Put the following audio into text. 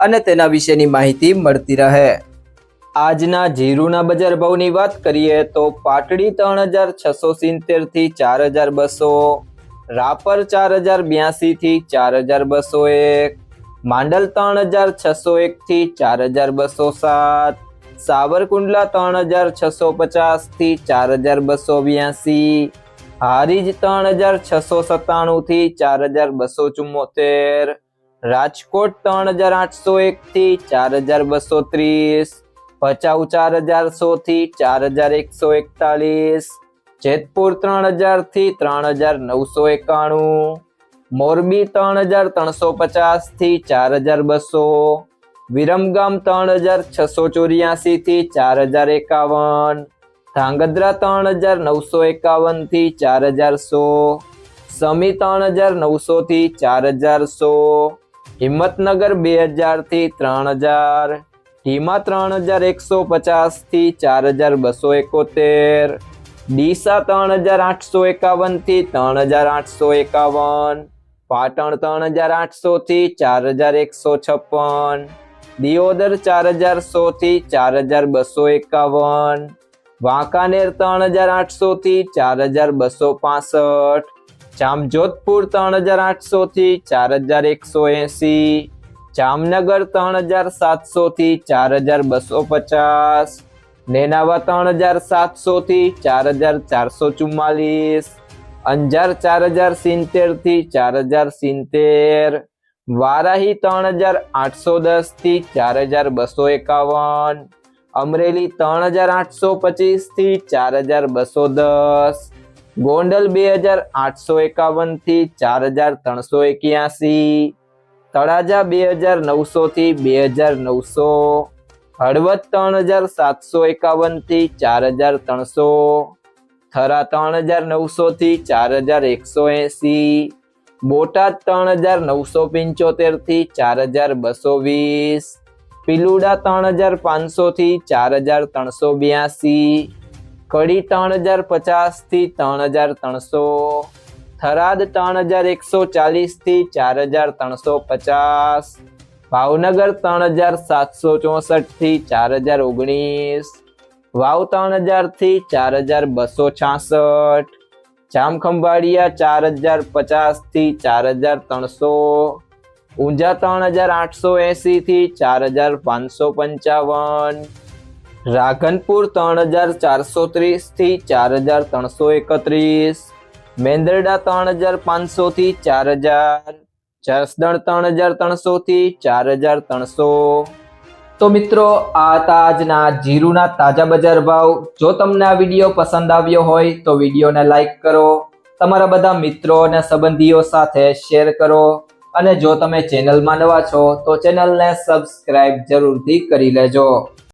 અને તેના વિશેની માહિતી મળતી રહે. આજના જીરુના બજાર ભાવની વાત કરીએ તો પાટડી ત્રણ હજાર છસો સિત્તેરથી ચાર હજાર બસો, રાપર ચાર હજાર બ્યાસી થી ચાર હજાર બસો એક, માંડલ ત્રણ હજાર છસો એક થી ચાર હજાર બસો સાત, સાવરકુંડલા ત્રણ હજાર છસો પચાસથી ચાર હજાર બસો બ્યાસી, હારીજ ત્રણ હજાર છસો સત્તાણું થી ચાર હજાર બસો ચુમ્મોતેર રાજકોટ ત્રણ હજાર આઠસો એક થી ચાર હજાર બસો ત્રીસ, ભચાઉ ચાર હજાર સો થી ચાર હજાર એકસો એકતાલીસ, જેતપુર ત્રણ હજારથી ત્રણ હજાર નવસો એકાણું, મોરબી ત્રણ હજાર ત્રણસો પચાસથી ચાર હજાર બસો, વિરમગામ ત્રણ હજાર છસો ચોર્યાસી થી ચાર હજાર એકાવન, ધાંગધ્રા ત્રણ હજાર નવસો એકાવનથી ચાર હજાર સો, સમી ત્રણ હજાર નવસો થી ચાર હજાર સો હિંમતનગર બે હજારથી ત્રણ હજાર ધીમા ત્રણ હજાર એકસો પચાસથી ચાર હજાર બસો એકોતેર, ડીસા ત્રણ હજાર આઠસો એકાવનથી ત્રણ હજાર આઠસો એકાવન, પાટણ ત્રણ હજાર આઠસો થી ચાર હજાર એકસો છપ્પન, દિયોદર ચાર હજાર સો થી ચાર હજાર બસો એકાવન, વાંકાનેર ત્રણ હજાર આઠસો થી ચાર હજાર બસો પાસઠ જામજોધપુર ત્રણ હજાર આઠસો થી ચાર હજાર એકસો એસી, જામનગર ત્રણ હજાર સાતસો થી ચાર હજાર બસો પચાસ, નેનાવા ત્રણ હજાર સાતસો થી ચાર હજાર ચારસો ચુમ્માલીસ, અંજાર ચાર હજાર સિત્તેરથી ચાર હજાર સિત્તેર, વારાહી ત્રણ હજાર આઠસો દસથી ચાર હજાર બસો એકાવન, અમરેલી ત્રણ હજાર આઠસો પચીસથી ચાર હજાર બસો દસ ગોંડલ બે હજાર આઠસો એકાવનથી ચાર હજાર ત્રણસો એક્યાસી, તળાજા બે હજાર નવસો થી બે હજાર નવસો, હળવદ ત્રણ હજાર સાતસો એકાવનથી ચાર હજાર ત્રણસો, થરા ત્રણ હજાર નવસો થી ચાર હજાર એકસો એસી, બોટાદ ત્રણ હજાર નવસો પંચોતેરથી ચાર હજાર બસો વીસ, પિલુડા ત્રણ હજાર પાંચસો થી ચાર હજાર ત્રણસો બ્યાસી કડી ત્રણ હજાર પચાસથી ત્રણ હજાર ત્રણસો, થરાદ ત્રણ હજાર એકસો ચાલીસથી ચાર હજાર ત્રણસો પચાસ, ભાવનગર ત્રણ હજાર સાતસો ચોસઠથી ચાર હજાર ઓગણીસ, વાવ ત્રણ હજારથી ચાર હજાર બસો છાસઠ, જામખંભાળિયા ચાર હજાર પચાસથી ચાર હજાર ત્રણસો, ઊંઝા ત્રણ હજાર આઠસો એસી થી ચાર હજાર પાંચસો પંચાવન રાધનપુર ત્રણ હજાર ચારસો ત્રીસથી ચાર હજાર ત્રણસો એકત્રીસ. મેંદરડા ત્રણ હજાર પાંચસો થી ચાર હજાર. જસદણ ત્રણ હજાર ત્રણસો થી ચાર હજાર ત્રણસો. તો મિત્રો, આ હતા આજના જીરુના તાજા બજાર ભાવ. જો તમને આ વીડિયો પસંદ આવ્યો હોય, તો વિડીયોને લાઈક કરો. તમારા બધા મિત્રો અને સંબંધીઓ સાથે શેર કરો. અને જો તમે ચેનલમાં નવા છો, તો ચેનલને સબસ્ક્રાઇબ જરૂરથી કરી લેજો.